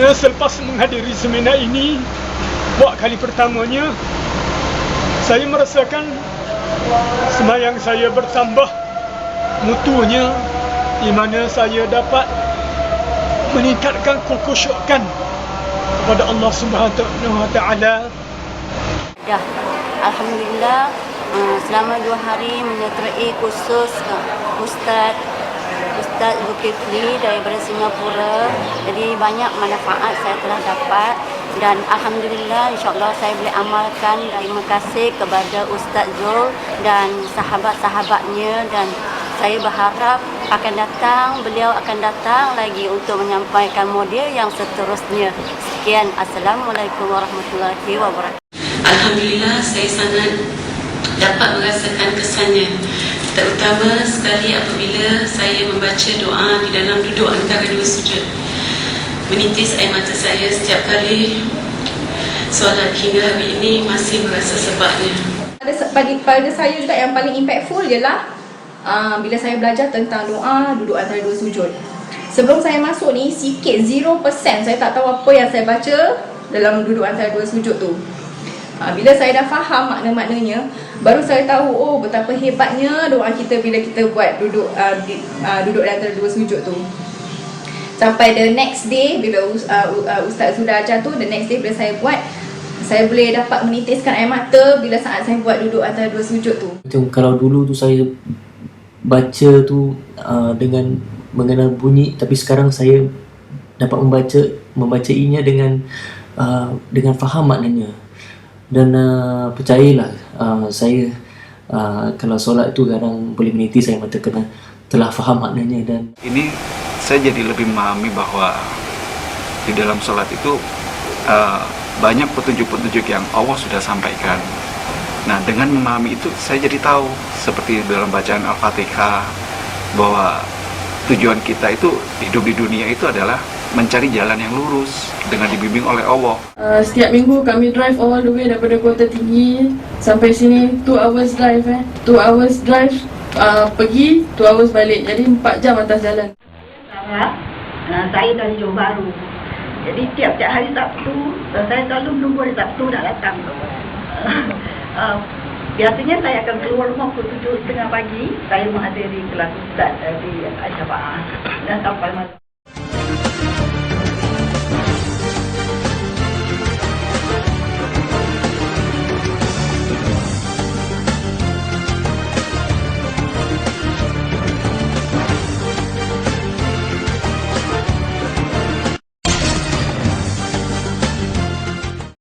Nah, selepas menghadiri seminar ini buat kali pertamanya saya merasakan semayang saya bertambah mutunya di mana saya dapat meningkatkan kekhusyukan kepada Allah Subhanahu wa taala. Ya, Alhamdulillah uh, selama dua hari menyertai kursus uh, Ustaz Ustaz Zulkifli daripada Singapura. Jadi banyak manfaat saya telah dapat dan Alhamdulillah insyaAllah saya boleh amalkan terima kasih kepada Ustaz Zul dan sahabat-sahabatnya dan saya berharap akan datang, beliau akan datang lagi untuk menyampaikan model yang seterusnya. Sekian, Assalamualaikum warahmatullahi wabarakatuh. Alhamdulillah saya sangat dapat merasakan kesannya terutama sekali apabila saya membaca doa di dalam duduk antara dua sujud menitis air mata saya setiap kali solat hingga hari ini masih merasa sebabnya pada, pada, pada saya juga yang paling impactful ialah uh, bila saya belajar tentang doa duduk antara dua sujud. Sebelum saya masuk ni sikit 0% saya tak tahu apa yang saya baca dalam duduk antara dua sujud tu. Uh, bila saya dah faham makna-maknanya baru saya tahu oh betapa hebatnya doa kita bila kita buat duduk uh, di, uh, duduk di antara dua sujud tu. Sampai the next day bila uh, uh, Ustaz sudah ajar tu the next day bila saya buat saya boleh dapat menitiskan air mata bila saat saya buat duduk antara dua sujud tu. Macam kalau dulu tu saya baca tu uh, dengan mengenal bunyi tapi sekarang saya dapat membaca membacainya dengan uh, dengan faham maknanya dan uh, percayalah uh, saya uh, kalau solat tu kadang boleh menitis saya mata kena telah faham maknanya dan ini saya jadi lebih memahami bahwa di dalam sholat itu uh, banyak petunjuk-petunjuk yang Allah sudah sampaikan. Nah, dengan memahami itu saya jadi tahu seperti dalam bacaan Al-Fatihah bahwa tujuan kita itu hidup di dunia itu adalah mencari jalan yang lurus dengan dibimbing oleh Allah. Uh, setiap minggu kami drive all the way daripada kota tinggi sampai sini 2 hours drive eh 2 hours drive uh, pergi 2 hours balik jadi 4 jam atas jalan Sarah, uh, saya dari Johor Bahru. Jadi tiap-tiap hari Sabtu, uh, saya selalu menunggu hari Sabtu nak datang. uh, biasanya saya akan keluar rumah pukul 7.30 pagi, saya menghadiri kelas ustaz uh, di Al-Syafa'ah dan sampai.